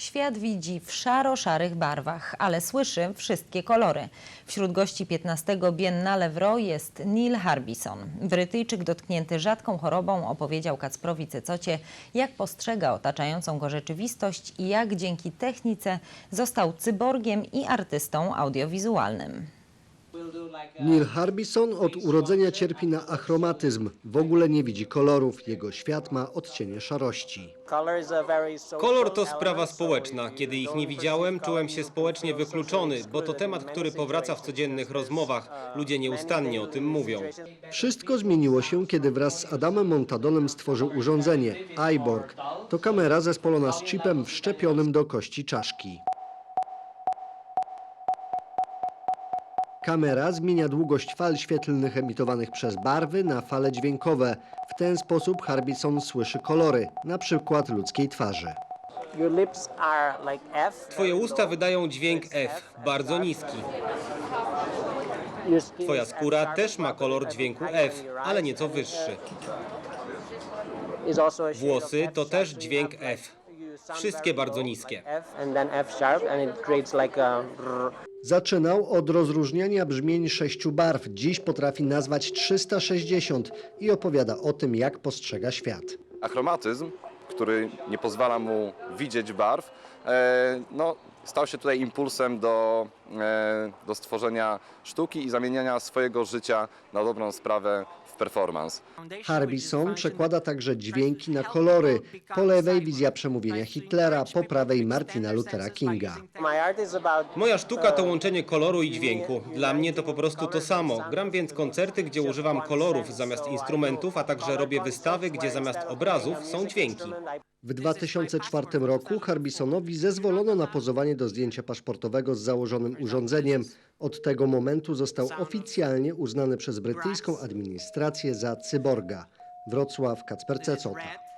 Świat widzi w szaro-szarych barwach, ale słyszy wszystkie kolory. Wśród gości 15 Biennale w Ro jest Neil Harbison. Brytyjczyk dotknięty rzadką chorobą opowiedział Kacprowi Cecocie, jak postrzega otaczającą go rzeczywistość i jak dzięki technice został cyborgiem i artystą audiowizualnym. Neil Harbison od urodzenia cierpi na achromatyzm. W ogóle nie widzi kolorów. Jego świat ma odcienie szarości. Kolor to sprawa społeczna. Kiedy ich nie widziałem, czułem się społecznie wykluczony, bo to temat, który powraca w codziennych rozmowach. Ludzie nieustannie o tym mówią. Wszystko zmieniło się, kiedy wraz z Adamem Montadonem stworzył urządzenie iBorg. To kamera zespolona z chipem wszczepionym do kości czaszki. Kamera zmienia długość fal świetlnych emitowanych przez barwy na fale dźwiękowe. W ten sposób Harbison słyszy kolory, na przykład ludzkiej twarzy. Twoje usta wydają dźwięk F, bardzo niski. Twoja skóra też ma kolor dźwięku F, ale nieco wyższy. Włosy to też dźwięk F. Wszystkie bardzo niskie. Zaczynał od rozróżniania brzmień sześciu barw. Dziś potrafi nazwać 360 i opowiada o tym, jak postrzega świat. achromatyzm, który nie pozwala mu widzieć barw, e, no, stał się tutaj impulsem do, e, do stworzenia sztuki i zamieniania swojego życia na dobrą sprawę w performance. Harbison przekłada także dźwięki na kolory. Po lewej wizja przemówienia Hitlera, po prawej Martina Luthera Kinga. Moja sztuka to łączenie koloru i dźwięku. Dla mnie to po prostu to samo. Gram więc koncerty, gdzie używam kolorów zamiast instrumentów, a także robię wystawy, gdzie zamiast obrazów są dźwięki. W 2004 roku Harbisonowi zezwolono na pozowanie do zdjęcia paszportowego z założonym urządzeniem. Od tego momentu został oficjalnie uznany przez brytyjską administrację za cyborga. Wrocław, Kacper Cecota.